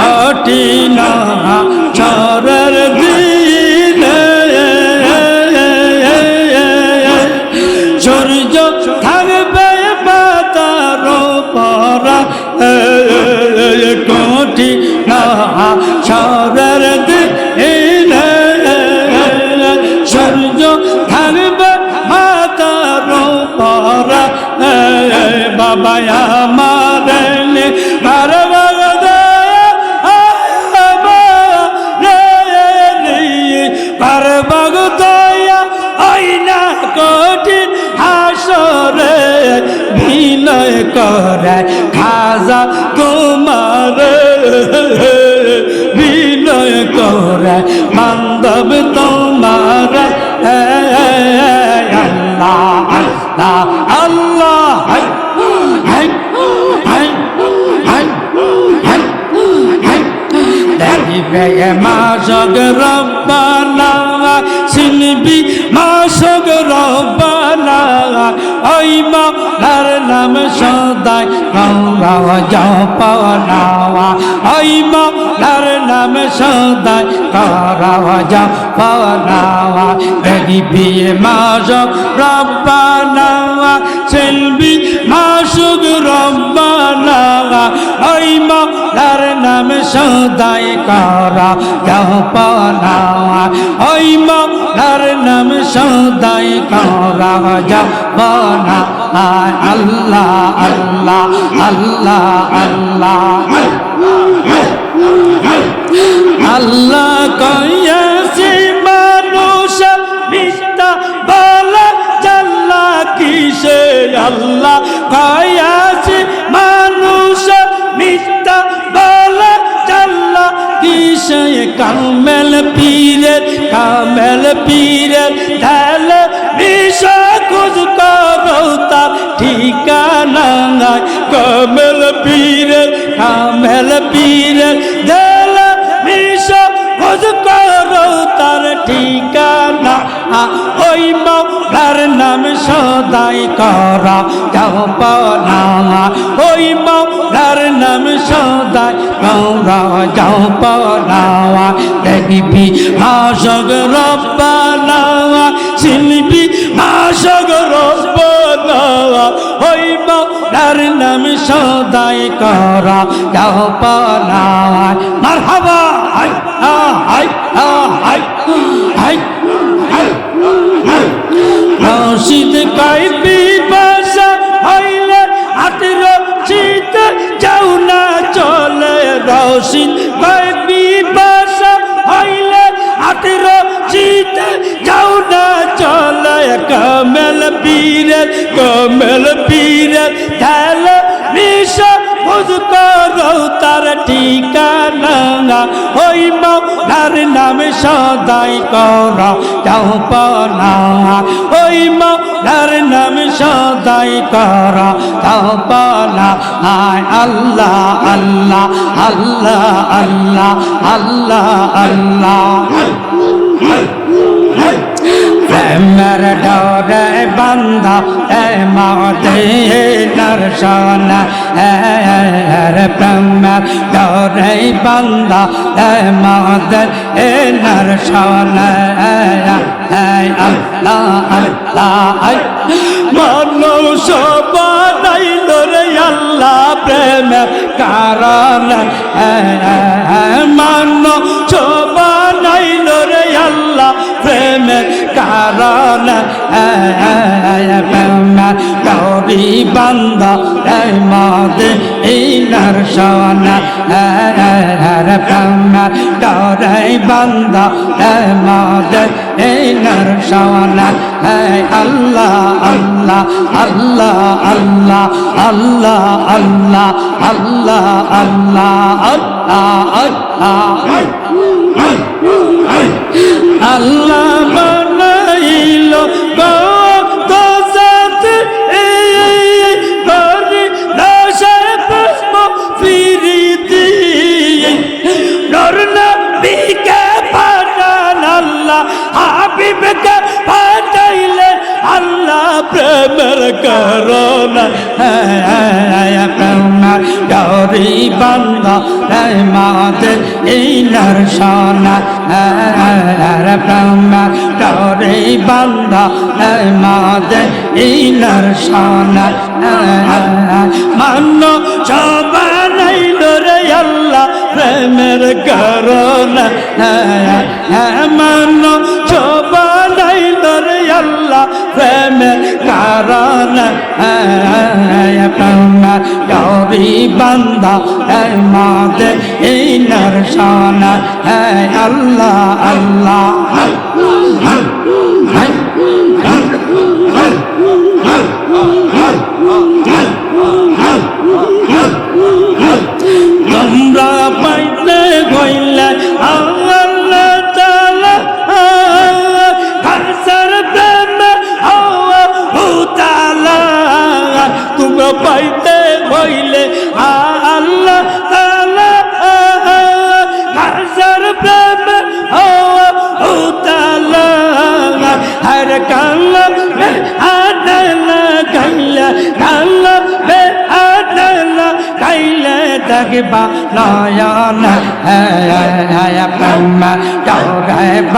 Oh. বিনয় করে বান্ধব তোমার আল্লাহ আল্লাহ আল্লাহ দেখবে মা জগ রব্বান চিনবি মাসক রবানা ওই মাওলার নাম সদাই মাওলা জপনা। ওই মাওলার নাম সদাই করা জপনা। দেখবি মাসক রব্বানা। চিনবি মাসুক রব্বানা। সদাই করা জপনা ওই মার নাম সদাই করা জপনা আল্লাহ আল্লাহ আল্লাহ আল্লাহ। আল্লাহ কয়াসি মানুষ মিথ্যা বলা জাল্লা কিসে আল্লাহ? কয়াসি কামেল পীরের কামেল পীরের ঢাল বিষ খুঁজ করো তার ঠিকানা নাই। কামেল পীরের কামেল পীরের ঢাল বিষ খোঁজ করো তার ঠিকানা ওই মার নাম সদাই করা যাও পানা ওই মার সালাম সদায় গৌরা যাও পড়াওয়া দেখবি ভাষক রব্বানাওয়া শিল্পী ভাষক রব্বানাওয়া, ওই মার নাম সদায় করা, যাও পড়াওয়া মার হাবা হাই হাই হাই হাই হাই রশিদ কাইদ যাও না, চলে কমল পীরের কমল পীরের ঢাল মিশা খোঁজ করো তার ঠিকানা, ওই মার নাম সদাই কর, যাও পানা। ওই মার নাম সদাই কর, যাও পানা। আল্লাহ আল্লাহ আল্লাহ আল্লাহ আল্লাহ আল্লাহ। প্রেমের ডরে বান্ধা, এ মদিনার সোনা রে প্রেমের ডরে বান্ধা, এ মদিনার সোনা আল্লাহ আল্লাহ মানুষ বানাইল রে আল্লাহ প্রেমের কারণ মানুষ বানাইল কারণ গৌরী বন্ধ মদে ইনার সোনা গৌরী বন্ধ মদে ইনার সোনা আল্লাহ আল্লাহ আল্লাহ আল্লাহ আল্লাহ আল্লাহ আল্লাহ আল্লাহ আল্লাহ আল্লাহ বানাইল প্রেমের করোনা প্রেমার ডরি বন্ধ মাতে এই নরসনা প্রেমার ডরি বন্ধ মাতে এই নরসনা মান্য সবানাইল রে আল্লাহ, প্রেমের করোনা মান্য করোনা কমা গৌরী বান্দা হ্যাঁ মাদে এই নরসানা হ্যাঁ আল্লাহ আল্লাহ। তোমরা পাইলে আল্লাহ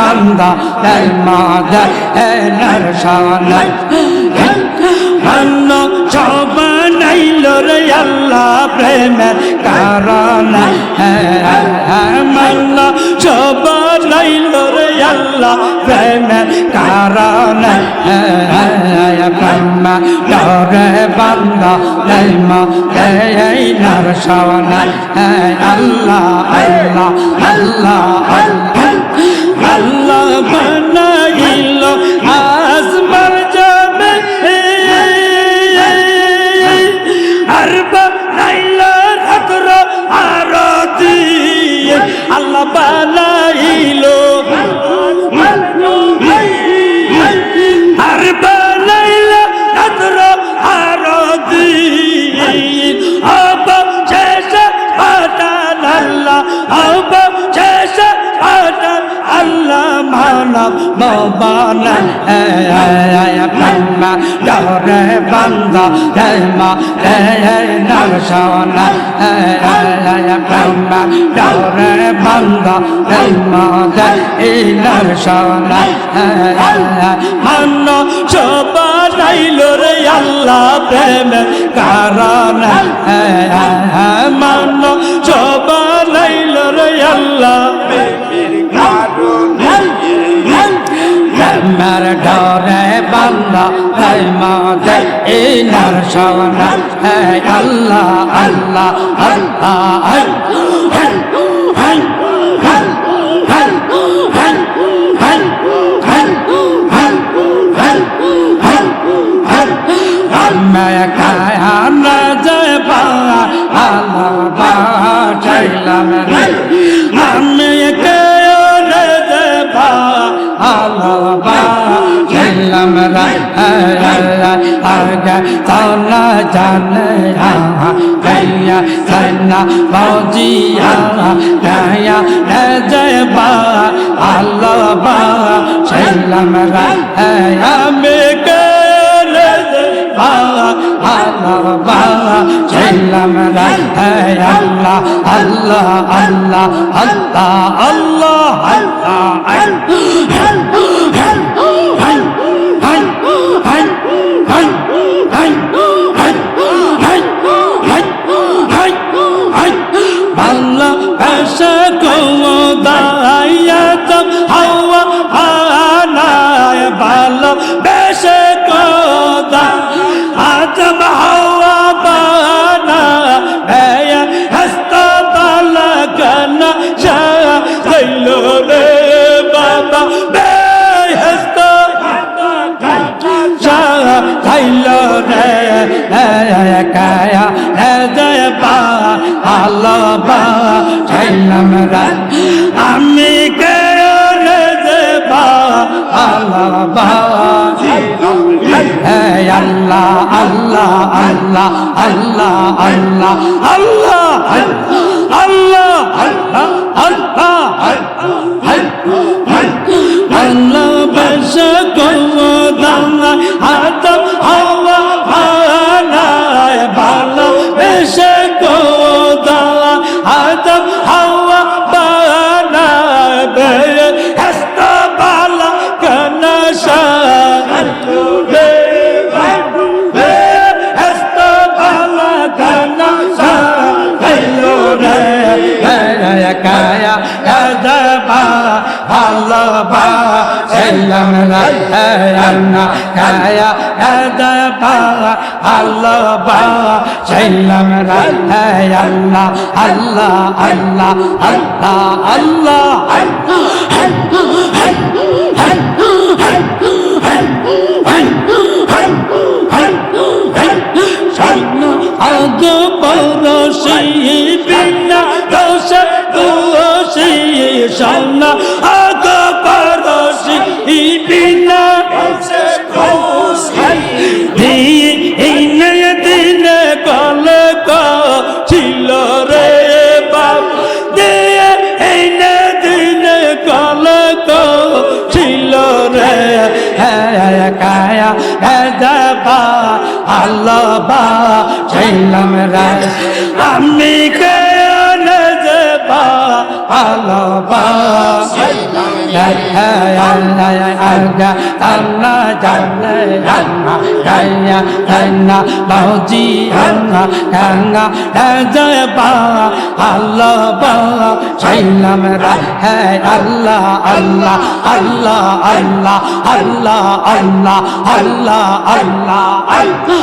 banda del mader ener şaner Allah çoban eylür yalla premer karane Allah çoban eylür yalla premer karane Prema dore banda delma deyner şaner Allah Allah Allah Allah আল্লাহ মবান ব্রহ্ম ডরে বন্ধ মা নরসন ব্রহ্ম ডরে বন্ধ মা নরসন মন সবাইল রে আল্লাহ প্রেম কারণ মন সবাইল রে আল্লাহ। প্রেমের ডরে বাল্লা তাই মাদে ইনার সোনা হে আল্লাহ আল্লাহ আল্লাহ আল্লাহ। चलया गैया सन्ना मौजिया गया जय बा अल्लाह बा सैलम रया में कर बा अल्लाह बा सैलम रया अल्लाह अल्लाह अल्लाह अल्लाह अल्लाह अल्लाह अल्लाह আল্লাহ বা চাইলাম রা আমি আল্লাহ আল্লাহ আল্লাহ আল্লাহ আল্লাহ আল্লাহ আল্লাহ আল্লাহ আল্লাহ আল্লাহ আল্লাহ বস গো দানা আদম হাওয়া সাল্লাম রান্না কায়া আদা বাবা আল্লাহ বাবা সাল্লাম রান্না আল্লাহ আল্লাহ আল্লাহ আল্লাহ আল্লাহ আল্লাহ আগে বাবা চাইলাম রায় আমি কে? আল্লাহ আল্লাহ আল্লাহ আল্লাহ বাউজি আল্লাহ গাঙ্গা জয় বা আল্লাহ বা রে হ্যাঁ আল্লাহ আল্লাহ আল্লাহ আল্লাহ আল্লাহ আল্লাহ আল্লাহ আল্লাহ আলসো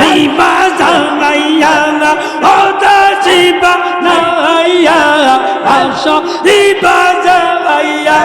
রিবা জানাইয়া ওদা শিবা নাইয়া। রিবা জানাইয়া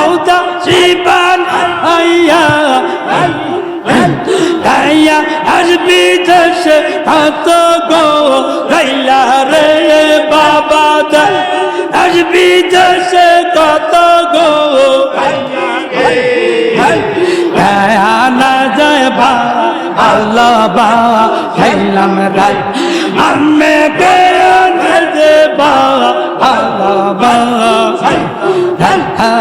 ওদা শিবা নাইয়া। গাইয়া আসবি দেশে কত গো গাইলা রে বাবা দা। আসবি দেশে কত গো গায়া আল্লাহ বা খাইলাম রাই আমি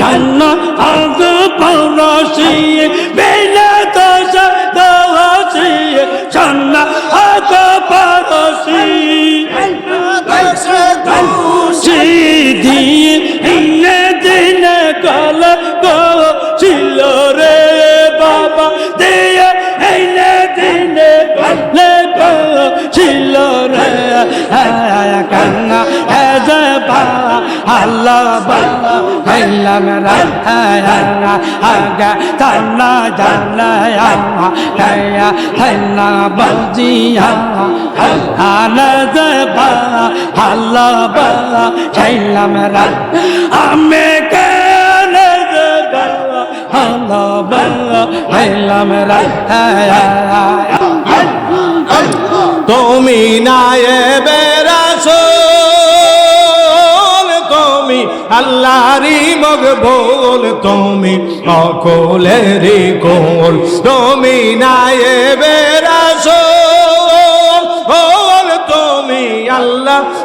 জান্নাত আজ Porshi ra ha ra ha ga ta la ja la ya ha la ya ha la ba ji ha ha la za ba ha la ba cha la ma ra ame ke la za ba ha la ba ha la ma ra ha ya তুমি না এবে আল্লাহরি মকবুল তুমি অকলেরি কোল। তুমি রাসূল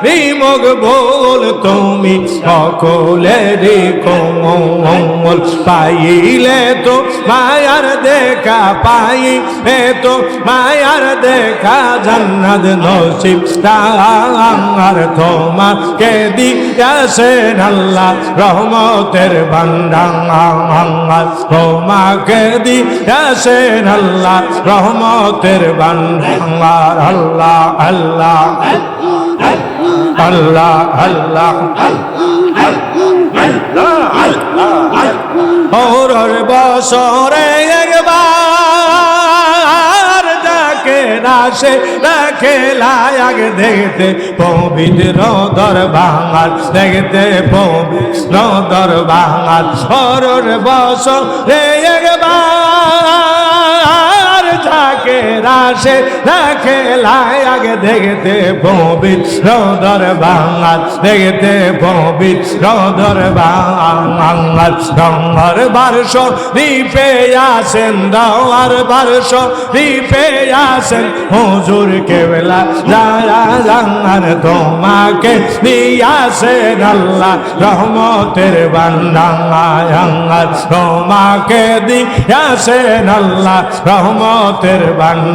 আল্লাহ রি মকবুল, তুমি অকলেরি কোল পাইলে তো মায়ার দেখা পাইলে তো মায়ার দেখা জান্নাত নসিব। তার তোমাকে দিয়াছেন আল্লাহ, রহমতের ভান্ডার তোমাকে দিয়াছেন আল্লাহ, রহমতের ভান্ডার আল্লাহ আল্লাহ আল্লাহ আল্লাহ আল্লাহ হরর বসরে একবার ডাকে নাশে ডাকে লায়াক দেখতে পবিত্র দরবার দেখতে পবিত্র দরবাঙাল হরর বসরে একবার রাশে রাখে লাই আগে দেখতে পবিত্র দরবার দেখতে পবিত্র দরবার রঙর বারশ রিপে আসেন দাওয়ার বারশ রিপে আসেন হুজুর কেবলা, যারা জানার তোমাকে দিয়াছেন আল্লাহ, রহমতের বান্দাঙ্গার তোমাকে দিয়াছেন আল্লাহ, রহমতের বান্দাঙ্গার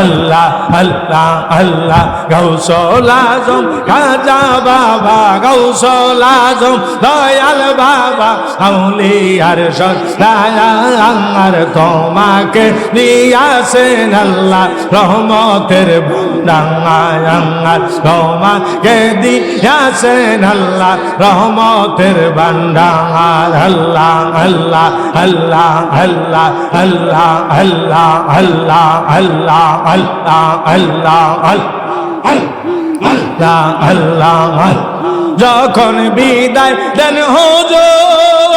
আল্লাহ আল্লাহ আল্লাহ গৌসল আজম, খাজা বাবা গৌসল আজম, দয়াল বাবা, আউলিয়ার সদায়ার তোমাকে দিয়াছেন আল্লাহ, রহমতের ডাঙ্গায়াঙ্গার তোমাকে দিয়াছেন আল্লাহ, রহমতের বান্ডাঙ্গার আল্লাহ আল্লাহ আল্লাহ আল্লাহ আল্লাহ আল্লাহ যখন বিদায় দেন হুজুর,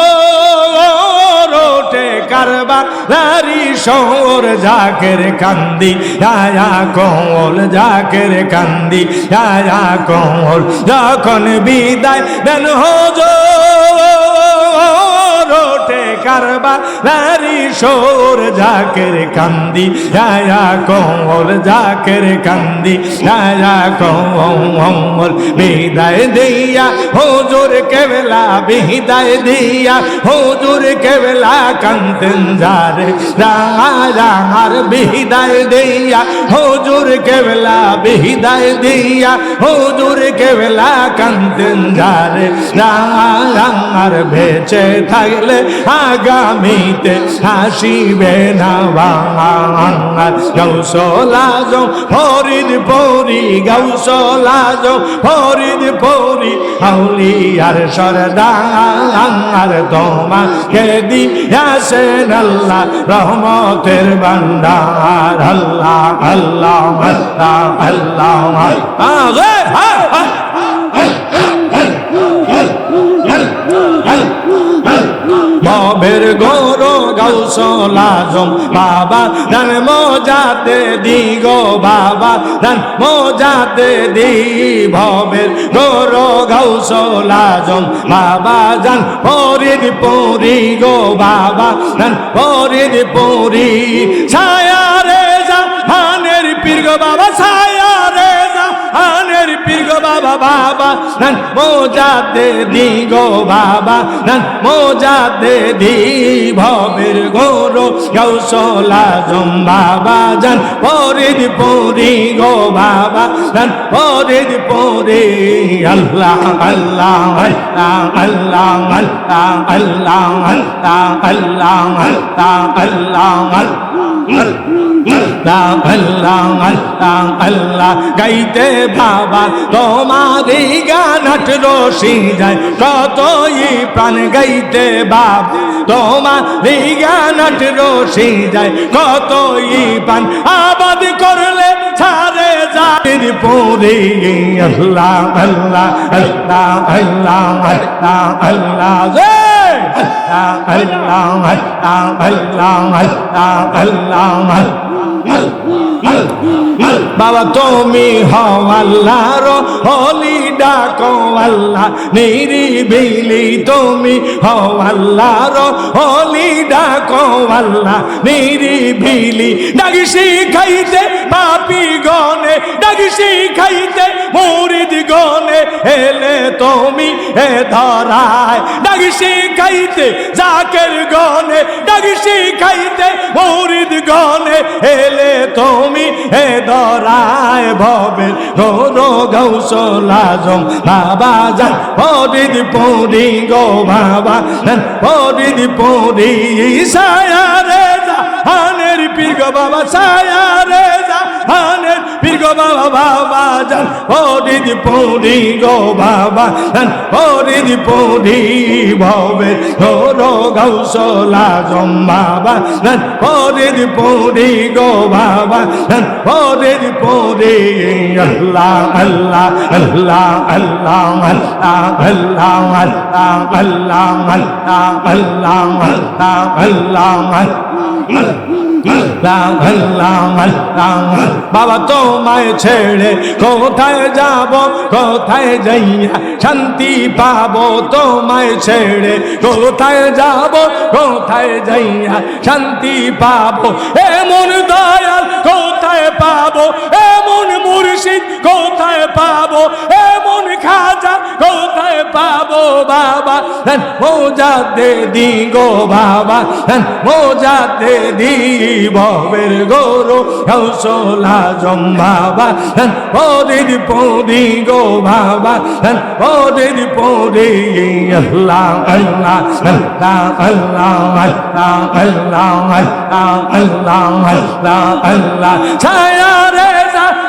ওঠে কারবা নারী শহর জাকের কান্দি, আয়া কোল জাকের কান্দি, আয়া কোল যখন বিদায় দেন হুজুর, ওঠে কারবা নারী শোর জাকের কান্দি আয়া কোমল জাকের কান্দি আয়া কোমল বিদায় দিয়া, হুজুর কেবলা বিদায় দিয়া, হুজুর কেবলা কান্তেন যারে রাঙার বিদায় দিয়া, হুজুর কেবলা বিদায় দিয়া, হুজুর কেবলা কান্তেন যারে রাঙার বেঁচে থাকলে আগামীতে আসিবে না গৌসলা যাও হরিদ পরি গৌসলা যাও হরিদ পরি হাউলি আর সরদার তোমা খেদি আসেন আল্লাহ, রহমতের ভান্ডার আল্লাহ আল্লাহ আল্লাহ আল্লাহ আল্লাহ। ববের গৌর গৌসল আজম বাবা রান মোজাতে দি গো বাবা রান মোজাতে দি ভবের গৌর গৌসল আজম বাবা জান পরিদ পরি গো বাবা রান পরিদ পরি। ছায়া রে জাহানের পীর গো বাবা, ছায়া বাবা নান মোজাতে দি গো বাবা নান মোজাতে দি ভবের গৌর গৌসলা জম বাবা জান পরিদ পরি গো বাবা জান পরিদ পরি আল্লাহ আল্লাহ আল্লাহ আল্লাহ আল্লাহ আল্লাহ আল্লাহ আল্লাহ আল্লাহ আল্লাহ আল্লাহ আল্লাহ আল্লাহ আল্লাহ গাইতে বাবা তোমারি গানাট রসি যায় কতই প্রাণ গাইতে বাবা তোমারি গানাট রসি যায় কতই প্রাণ আবাদ করলে ছাড়ে যায় পরে আল্লাহ আল্লাহ আল্লাহ আল্লাহ আল্লাহ আল্লাহ জয় আল্লাহ আল্লাহ আল্লাহ আল্লাহ আল্লাহ বাবা তুমি হও আল্লাহর হলি ডাকো আল্লাহ, নিরিবিলি তুমি হও আল্লাহর হলি ডাকো আল্লাহ, নিরিবিলি। ডাকি শিখাইতে পাপি গনে ডাকি শিখাইতে মুরিদ গনে এলে তুমি এ ধরায়। ডাকি শিখাইতে জাকের গনে ডাকি শিখাইতে মুরিদ গনে এলে তুমি এ ধরায়। ভবে গৌর গৌসলাজম বাবা যান পরিদ পরি গো বাবা যান পরিদ পরি সায়া রে যা, হানের পীর গো বাবা সায়া রে যা, হানের পীর গো বাবা বাবা জান ফরিদ পুরি গো বাবা জান ফরিদ পুরি ভবে গোর গৌসলা জম বাবা জান ফরিদ পুরি গো বাবা জান ফরিদ পুরি আল্লাহ আল্লাহ আল্লাহ আল্লাহ আল্লাহ আল্লাহ আল্লাহ আল্লাহ আল্লাহ আল্লাহ আল্লাহ আল্লাহ বাবা তোমায় ছেড়ে কোথায় যাব, কোথায় যাইয়া শান্তি পাবো? তোমায় ছেড়ে কোথায় যাব, কোথায় যাইয়া শান্তি পাবো? এমন দয়াল কোথায় পাবো? এমন মুর্শিদ কোথায় পাবো? এমন খাজা কোথায় পাবো বাবা? মোজাতে দি গো বাবা মোজাতে দি ভবের গৌরো হৌসলা জম বাবা পরির পরি গো বাবা পরির পরি আল্লাহ আল্লাহ আল্লাহ আল্লাহ আল্লাহ আল্লাহ আল্লাহ আল্লাহ আল্লাহ আল্লাহ ছায়া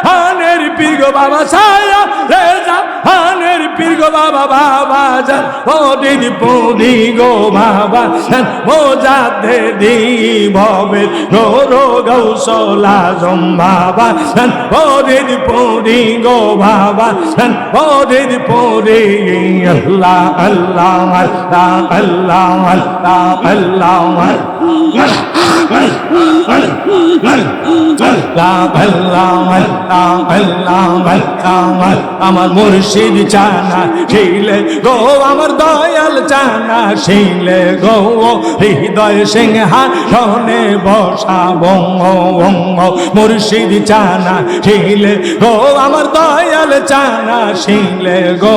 হানের পীর গো বাবা, ছায়া রেজা হানের পীর গো বাবা বাবা জান পরির পরি গো বাবা মোজাতে দি ভবের গৌরো গৌসলা জম বাবা পরির পরি গো বাবা পরির পরি আল্লাহ আল্লাহ আল্লাহ আল্লাহ আল্লাহ আল্লাহ আমার মুর্শিদ চানা শিলে গো, আমার দয়াল চানা শিলে গো হৃদয় সিংহা শনে বসা বঙ্গ বঙ্গ, মুর্শিদ চানা শিলে গো, আমার দয়াল চানা শিলে গো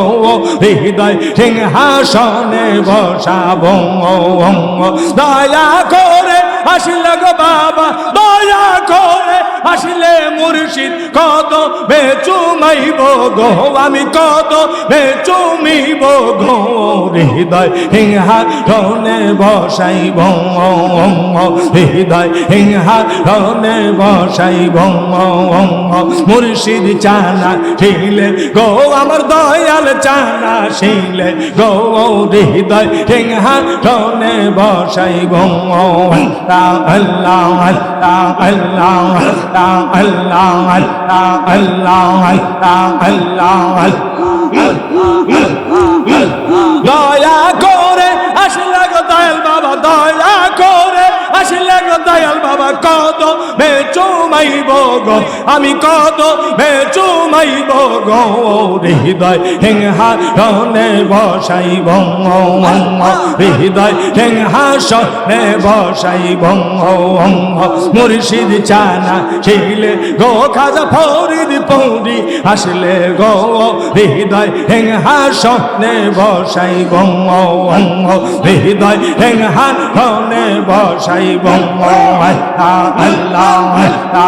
হৃদয় সিংহাসনে বসা বঙ্গ বঙ্গ, দয়া করে আসলে গো বাবা, দয়া করে আসলে মুর্শিদ, কত বেচুমাইব গো, আমি কত বেচুমিব গো, হৃদয় হিংহা রনে বসাইব, হৃদয় হিংহা রনে বসাইব, মুর্শিদ চানা শিলে গো, আমার দয়াল চানা শিলে গো, হৃদয় হিংহা রনে বসাইব। দয়া করে আসলে গো দয়াল বাবা দয়া করে আসলে গো দয়াল বাবা কত বেচুমাইব গো, আমি কত বেচুমাইব গো হৃদয় হিংহা বসাইব হৃদয় হিংহা বসাইব মুর্শিদ চানা শিলে গো, খাজা ফরিদ পৌরি আসলে গো হৃদয় হিংহা বসাইব হৃদয় হিংহা বসাইব আল্লাহ আল্লাহ